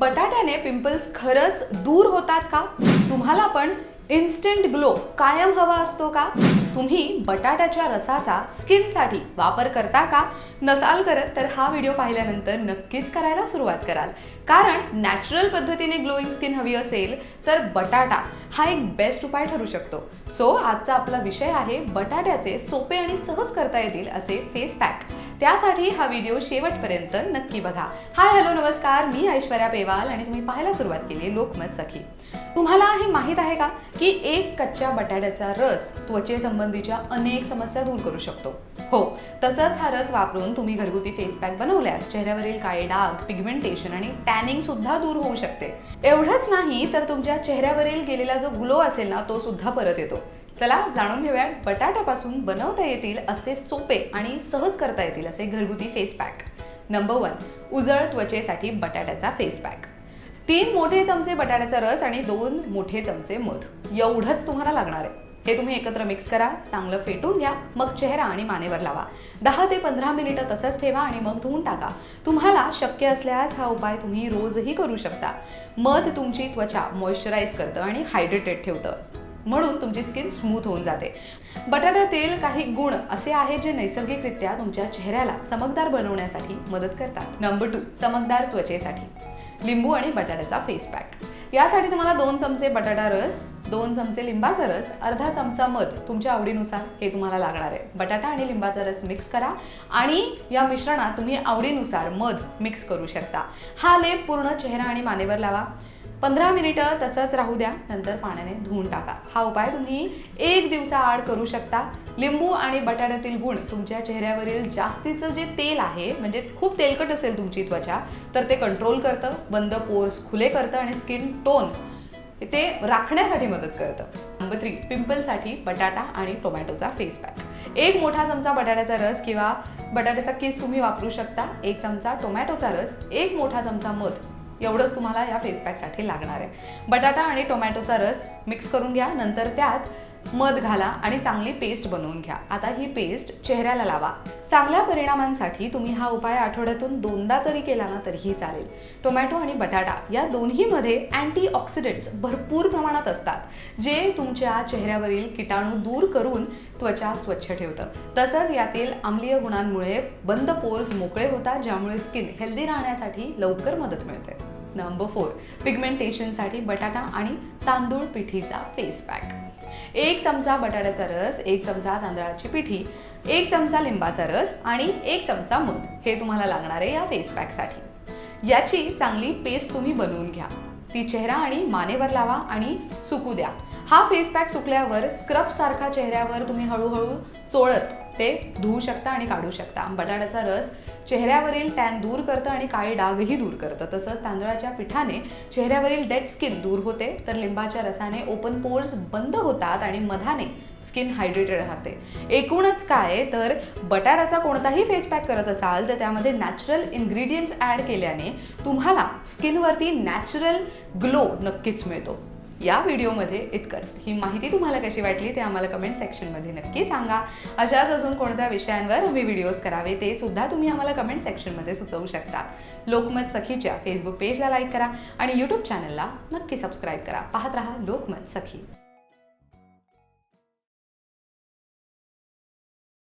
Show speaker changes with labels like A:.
A: बटाट्याने pimples खरंच दूर होतात का? तुम्हाला पण इन्स्टंट ग्लो कायम हवा असतो का? तुम्ही बटाट्याच्या रसाचा स्किनसाठी वापर करता का? नसाल करत तर हा व्हिडिओ पाहिल्यानंतर नक्कीच करायला सुरुवात कराल. कारण नॅचरल पद्धतीने ग्लोईंग स्किन हवी असेल तर बटाटा हा एक बेस्ट उपाय ठरू शकतो. सो आजचा आपला विषय आहे बटाट्याचे सोपे आणि सहज करता येतील असे फेस पॅक त्यासाठी हा व्हिडिओ शेवटपर्यंत नक्की बघा. हाय हॅलो नमस्कार. मी ऐश्वर्या पेवाल आणि तुम्ही पाहायला सुरुवात केली लोकमत सखी. तुम्हाला हे माहीत आहे का की एक कच्च्या बटाट्याचा रस त्वचेसंबंधीच्या अनेक समस्या दूर करू शकतो? हो तसंच हा रस वापरून तुम्ही घरगुती फेस पॅक बनवल्यास चेहऱ्यावरील काळे डाग पिगमेंटेशन आणि टॅनिंग सुद्धा दूर होऊ शकते. एवढंच नाही तर तुमच्या चेहऱ्यावरील गेलेला जो ग्लो असेल ना तो सुद्धा परत येतो. चला जाणून घेऊया. बटाट्यापासून बनवता येतील असे सोपे आणि सहज करता येतील असे घरगुती फेस पॅक नंबर वन उजळ त्वचेसाठी बटाट्याचा फेस पॅक तीन मोठे चमचे बटाट्याचा रस आणि दोन मोठे चमचे मध. एवढंच तुम्हाला लागणार आहे. हे तुम्ही एकत्र मिक्स करा चांगलं फेटून घ्या मग चेहरा आणि मानेवर लावा. दहा ते पंधरा मिनिटं तसंच ठेवा आणि मग धुवून टाका. तुम्हाला शक्य असल्यास हा उपाय तुम्ही रोजही करू शकता. मध तुमची त्वचा मॉइश्चराईज करतं आणि हायड्रेटेड ठेवतं. म्हणून तुमची स्किन स्मूथ होऊन जाते. बटाट्यातील काही गुण असे आहेत जे नैसर्गिकरित्या तुमच्या चेहऱ्याला चमकदार बनवण्यासाठी मदत करतात. नंबर टू चमकदार त्वचेसाठी. लिंबू आणि बटाट्याचा फेस पॅक यासाठी तुम्हाला दोन चमचे बटाटा रस दोन चमचे लिंबाचा रस अर्धा चमचा मध तुमच्या आवडीनुसार हे तुम्हाला लागणार आहे. बटाटा आणि लिंबाचा रस मिक्स करा आणि या मिश्रणात तुम्ही आवडीनुसार मध मिक्स करू शकता. हा लेप पूर्ण चेहरा आणि मानेवर लावा. पंधरा मिनिटं तसंच राहू द्या नंतर पाण्याने धुवून टाका. हा उपाय तुम्ही एक दिवसाआड करू शकता. लिंबू आणि बटाट्यातील गुण तुमच्या चेहऱ्यावरील जास्तीचं जे तेल आहे म्हणजे खूप तेलकट असेल तुमची त्वचा तर ते कंट्रोल करतं बंद पोर्स खुले करतं आणि स्किन टोन ते राखण्यासाठी मदत करतं. नंबर थ्री पिंपलसाठी बटाटा आणि टोमॅटोचा फेस पॅक एक मोठा चमचा बटाट्याचा रस किंवा बटाट्याचा किस तुम्ही वापरू शकता एक चमचा टोमॅटोचा रस एक मोठा चमचा मध एवढंच तुम्हाला या फेस पॅकसाठी लागणार आहे. बटाटा आणि टोमॅटोचा रस मिक्स करून घ्या नंतर त्यात मध घाला आणि चांगली पेस्ट बनवून घ्या. आता ही पेस्ट चेहऱ्याला लावा. चांगल्या परिणामांसाठी तुम्ही हा उपाय आठवड्यातून दोनदा तरी केला ना तरीही चालेल. टोमॅटो आणि बटाटा या दोन्हीमध्ये अँटीऑक्सिडंट्स भरपूर प्रमाणात असतात जे तुमच्या चेहऱ्यावरील किटाणू दूर करून त्वचा स्वच्छ ठेवतं. तसंच यातील आम्लीय गुणांमुळे बंद पोर्स मोकळे होतात ज्यामुळे स्किन हेल्दी राहण्यासाठी लवकर मदत मिळते. नंबर फोर पिगमेंटेशनसाठी बटाटा आणि तांदूळ पिठीचा फेस पॅक एक चमचा बटाट्याचा रस एक चमचा तांदळाची पिठी एक चमचा लिंबाचा रस आणि एक चमचा मध हे तुम्हाला लागणार आहे या फेस पॅकसाठी याची चांगली पेस्ट तुम्ही बनवून घ्या. ती चेहरा आणि मानेवर लावा आणि सुकू द्या. हा फेस पॅक सुकल्यावर स्क्रब सारखा चेहऱ्यावर तुम्ही हळूहळू चोळत ते धुवू शकता आणि काढू शकता. बटाट्याचा रस चेहऱ्यावरील टॅन दूर करतं आणि काळे डागही दूर करतं. तसंच तांदळाच्या पिठाने चेहऱ्यावरील डेड स्किन दूर होते तर लिंबाच्या रसाने ओपन पोर्स बंद होतात आणि मधाने स्किन हायड्रेटेड राहते. एकूणच काय तर बटाट्याचा कोणताही फेस पॅक करत असाल तर त्यामध्ये नॅचरल इन्ग्रेडियंट्स ॲड केल्याने तुम्हाला स्किनवरती नॅचरल ग्लो नक्कीच मिळतो. या व्हिडिओमध्ये इतकंच. ही माहिती तुम्हाला कशी वाटली ते आम्हाला कमेंट सेक्शनमध्ये नक्की सांगा. अशाच अजून कोणत्या विषयांवर आम्ही व्हिडिओज करावे ते सुद्धा तुम्ही आम्हाला कमेंट सेक्शनमध्ये सुचवू शकता. लोकमत सखीच्या फेसबुक पेजला लाईक करा आणि यूट्यूब चॅनलला नक्की सबस्क्राईब करा. पाहत रहा लोकमत सखी.